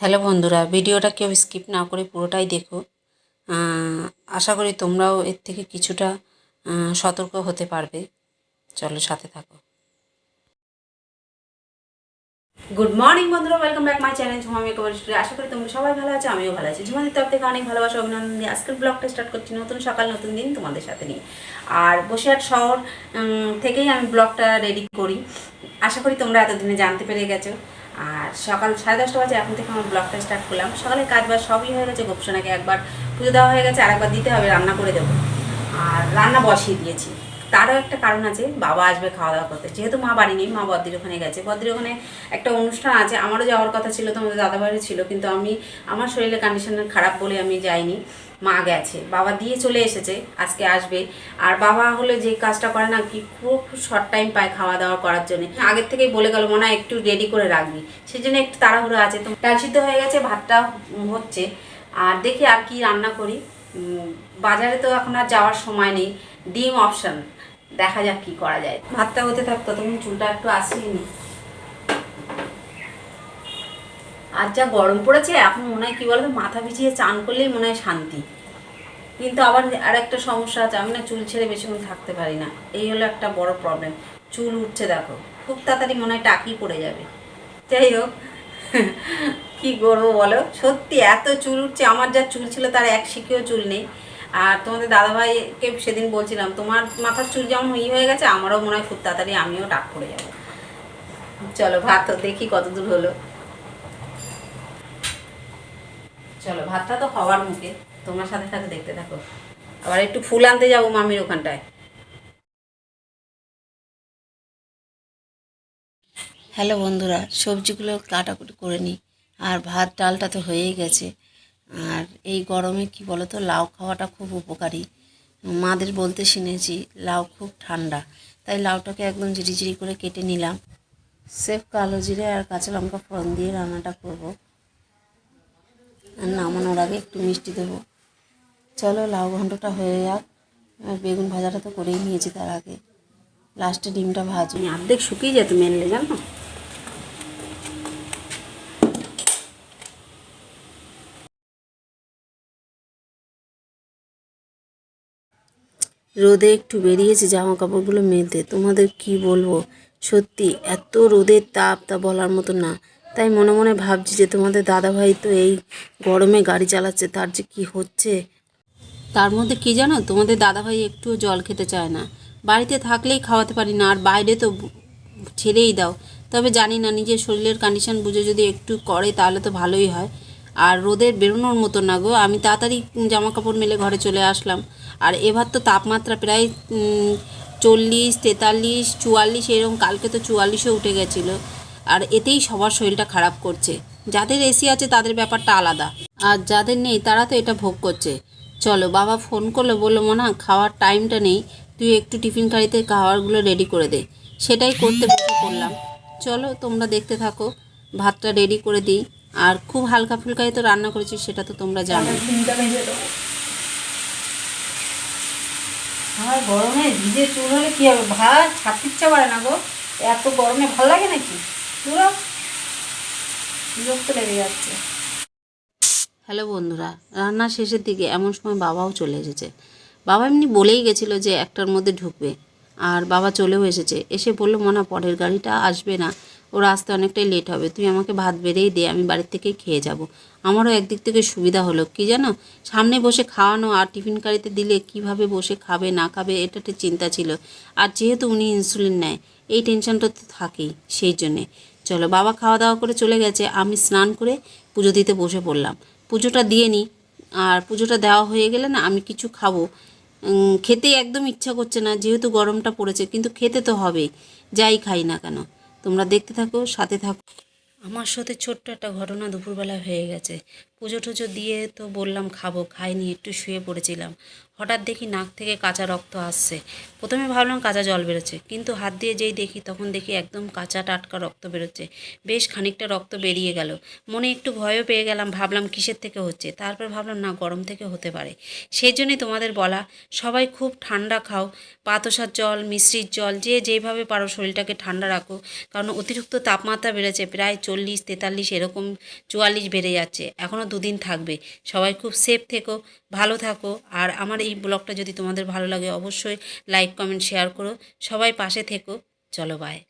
Hello বন্ধুরা, ভিডিওটা কেউ স্কিপ না করে পুরোটাই দেখো। আশা করি তোমরাও এর থেকে কিছুটা সতর্ক হতে পারবে। চলো সাথে থাকো। গুড মর্নিং বন্ধুরা welcome back my channel Jhuma makeover studio আশা করি তোমরা সবাই ভালো আছো, আমিও ভালো আছি। ঝুমাদের তরফ থেকে অনেক ভালোবাসা, অভিনন্দন দিয়ে আজকের ব্লগটা স্টার্ট করছি নতুন সকাল, নতুন দিন তোমাদের সাথে নিয়ে। আর বসিরহাট শহর থেকেই আমি ব্লগটা রেডি করি। আশা করি তোমরা এতদিনে জানতে পেরে গেছো। আর সকাল সাড়ে দশটা বাজে এখন থেকে আমার ব্লগটা স্টার্ট করলাম। সকালে কাজ বাজ সবই হয়ে গেছে, গোপসোনাকে একবার পুজো দেওয়া হয়ে গেছে আর একবার দিতে হবে, রান্না করে দেবো। আর রান্না বসিয়ে দিয়েছি। তারও একটা কারণ আছে, বাবা আসবে খাওয়া দাওয়া করতে। যেহেতু মা বাড়ি নেই, মা বদ্রির ওখানে গেছে। বদ্রির ওখানে একটা অনুষ্ঠান আছে, আমারও যাওয়ার কথা ছিল তো তোমাদের দাদাবাড়ি ছিল, কিন্তু আমি, আমার শরীরের কন্ডিশন খারাপ বলে আমি যাইনি। মা গেছে, বাবা দিয়ে চলে এসেছে, আজকে আসবে। আর বাবা হলে যে কাজটা করে না, কি খুব শর্ট টাইম পায় খাওয়া দাওয়া করার জন্য। আগের থেকেই বলে গেল, মনে একটু রেডি করে রাখবি। সেই জন্য একটু তাড়াহুড়ো আছে। তো সিদ্ধ হয়ে গেছে, ভাতটা হচ্ছে। আর দেখি আর কি রান্না করি। বাজারে তো এখন আর যাওয়ার সময় নেই। ডিম অপশন দেখা যাক কি করা যায়। ভাতটা হতে থাকতো তখন চুলটা একটু আসিয়ে নি আর যা গরম পড়েছে, এখন মনে হয় কি বলতো, মাথা ভিজিয়ে চান করলেই মনে হয় শান্তি। কিন্তু আবার আর একটা সমস্যা আছে, আমি না চুল ছেড়ে বেশিক্ষণ থাকতে পারি না। এই হলো একটা বড় প্রবলেম চুল উঠছে দেখো, খুব তাড়াতাড়ি মনে হয় টাকি পড়ে যাবে। যাই হোক, কি করব বলো? সত্যি এত চুল উঠছে, আমার যা চুল ছিল তার এক শিখেও চুল নেই। আর তোমাদের দাদাভাইকে সেদিন বলছিলাম, তোমার মাথার চুল যেমন ই হয়ে গেছে, আমারও মনে হয় খুব তাড়াতাড়ি আমিও টাক পড়ে যাব। চলো, ভাত দেখি কত দূর হলো। চলো, ভাতটা তো হওয়ার মুখে। তোমার সাথে সাথে দেখতে থাকো। আবার একটু ফুল আনতে যাব মামির ওখানটায়। হ্যালো বন্ধুরা, সবজিগুলো কাটাকুটি করে নিই। আর ভাত, ডালটা তো হয়েই গেছে। আর এই গরমে কি বলো তো লাউ খাওয়াটা খুব উপকারী। মাদের বলতে শুনেছি, লাউ খুব ঠান্ডা। তাই লাউটাকে একদম ঝিরিঝিরি করে কেটে নিলাম। সেফ কালো জিরে আর কাঁচা লঙ্কা ফোড়ন দিয়ে রান্নাটা করব। নামানোর আগে একটু মিষ্টি দেবো। চলো লাউ ঘন্টটা হয়ে যাক। বেগুন ভাজাটা তো করেই নিয়েছি তার আগে। লাস্টে ডিমটা ভাজবো। অর্ধেক শুকিয়ে যেত মেনলে জানো? রোদে একটু বেরিয়েছি জামা কাপড়গুলো মেলতে। তোমাদের কি বলব? সত্যি, এত রোদের তাপ তা বলার মতো না। তাই মনে মনে ভাবছি যে তোমাদের দাদাভাই তো এই গরমে গাড়ি চালাচ্ছে, তার যে কি হচ্ছে? তার মধ্যে কি জানো? তোমাদের দাদাভাই একটুও জল খেতে চায় না। বাড়িতে থাকলেই খাওয়াতে পারি না, আর বাইরে তো ছেড়েই দাও। তবে জানি না, নিজের শরীরের কন্ডিশন বুঝে যদি একটু করে তাহলে তো ভালোই হয়। আর রোদের বেরোনোর মতো না গো, আমি তাড়াতাড়ি জামা কাপড় মেলে ঘরে চলে আসলাম। আর এবার তো তাপমাত্রা প্রায় চল্লিশ, তেতাল্লিশ, চুয়াল্লিশ এরকম কালকে তো চুয়াল্লিশও উঠে গেছিল। আর এতেই সবার শরীরটা খারাপ করছে। যাদের এসি আছে, তাদের ব্যাপারটা আলাদা। আর যাদের নেই, তারা তো এটা ভোগ করছে। চলো, বাবা ফোন করল, বলল, মনা, খাওয়ার টাইমটা নেই। তুই একটু টিফিন কারিতে খাবারগুলো রেডি করে দে। সেটাই করতে বসে পড়লাম। চলো, তোমরা দেখতে থাকো। ভাতটা রেডি করে দিই। আর খুব হালকা ফুলকাই তো রান্না করেছি, সেটা তো তোমরা জানো। আমার গরমে ভিজে চুল হলে কি হবে? ভাত ছাড়তে ইচ্ছা করে না গো এত গরমে ভালো লাগে নাকি? হ্যালো বন্ধুরা, রান্না শেষের দিকে এমন সময় বাবাও চলে এসেছে। বাবা এমনি বলেই গেছিল যে একটার মধ্যে ঢুকবে। আর বাবা চলেও এসেছে। এসে বলল, মনে, পরের গাড়িটা আসবে না। ওর আসতে অনেকটাই লেট হবে। তুই আমাকে ভাত বেড়েই দে, আমি বাড়ির থেকেই খেয়ে যাব। আমারও একদিক থেকে সুবিধা হলো। কি জানো, সামনে বসে খাওয়ানো আর টিফিন কারিতে দিলে কীভাবে বসে খাবে, না খাবে, এটা একটা চিন্তা ছিল। আর যেহেতু উনি ইনসুলিন নেয় এই টেনশনটা তো থাকেই, সেই জন্যে। চলো, বাবা খাওয়া দাওয়া করে চলে গেছে, আমি স্নান করে পুজো দিতে বসে পড়লাম। পুজোটা দিয়ে নিই আর পুজোটা দেওয়া হয়ে গেলে না আমি কিছু খাব। খেতে একদম ইচ্ছা করছে না, যেহেতু গরমটা পড়েছে, কিন্তু খেতে তো হবেই যাই খাই না কেন। তোমরা দেখতে থাকো, সাথে থাকো। আমার সাথে ছোট্ট একটা ঘটনা দুপুরবেলা হয়ে গেছে। পুজো টুজো দিয়ে তো বললাম, খাব। খাইনি, একটু শুয়ে পড়েছিলাম। হঠাৎ দেখি নাক থেকে কাঁচা রক্ত আসছে। প্রথমে ভাবলাম কাঁচা জল বেরোচ্ছে, কিন্তু হাত দিয়ে যেই দেখি, তখন দেখি একদম কাঁচা টাটকা রক্ত বেরোচ্ছে। বেশ খানিকটা রক্ত বেরিয়ে গেল। মনে একটু ভয়ও পেয়ে গেলাম, ভাবলাম কিসের থেকে হচ্ছে? তারপর ভাবলাম, না, গরম থেকে হতে পারে। সেই জন্যই তোমাদের বলা, সবাই খুব ঠান্ডা খাও। পাতসার জল, মিশ্রির জল, যে যেভাবে পারো শরীরটাকে ঠান্ডা রাখো। কারণ অতিরিক্ত তাপমাত্রা বেড়েছে, প্রায় চল্লিশ তেতাল্লিশ এরকম চুয়াল্লিশ বেড়ে যাচ্ছে। এখনও দুদিন থাকবে। সবাই খুব সেফ থেকো, ভালো থাকো। আর আমার এই ব্লগটা যদি তোমাদের ভালো লাগে, অবশ্যই লাইক কমেন্ট শেয়ার করো। সবাই পাশে থেকো। চলো বাই